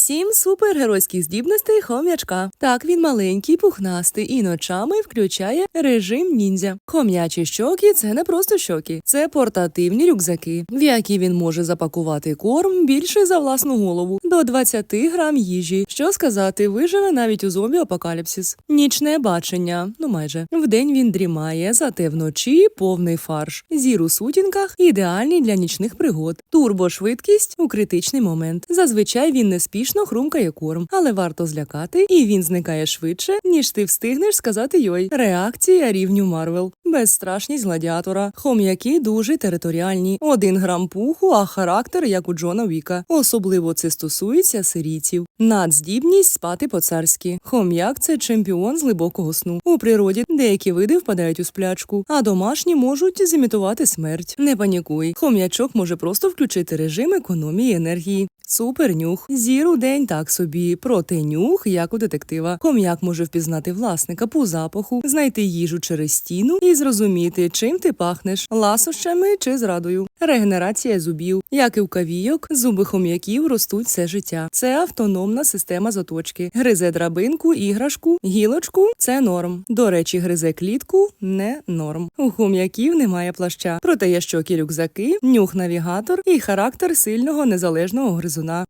Сім супергеройських здібностей хом'ячка. Так він маленький, пухнастий і ночами включає режим ніндзя. Хом'ячі щоки це не просто щоки, це портативні рюкзаки, в які він може запакувати корм більше за власну голову до 20 грам їжі. Що сказати, виживе навіть у зомбі апокаліпсис. Нічне бачення, ну майже вдень він дрімає, зате вночі повний фарш. Зір у сутінках ідеальний для нічних пригод. Турбошвидкість у критичний момент. Зазвичай він неспішно хрумкає корм, але варто злякати, і він зникає швидше, ніж ти встигнеш сказати йой. Реакція рівню Марвел. Безстрашність гладіатора. Хом'яки дуже територіальні. Один грам пуху, а характер як у Джона Віка. Особливо це стосується сирійців. Надздібність спати по-царськи. Хом'як це чемпіон з глибокого сну. У природі деякі види впадають у сплячку, а домашні можуть зімітувати смерть. Не панікуй. Хом'ячок може просто включити режим економії енергії. Супер нюх. Зір у день так собі, проте нюх, як у детектива. Хом'як може впізнати власника по запаху, знайти їжу через стіну і зрозуміти, чим ти пахнеш ласощами чи зрадою. Регенерація зубів. Як і у кавійок, зуби хом'яків ростуть все життя. Це автономна система заточки. Гризе драбинку, іграшку, гілочку це норм. До речі, гризе клітку не норм. У хом'яків немає плаща. Проте є щокі рюкзаки, нюх навігатор і характер сильного незалежного né?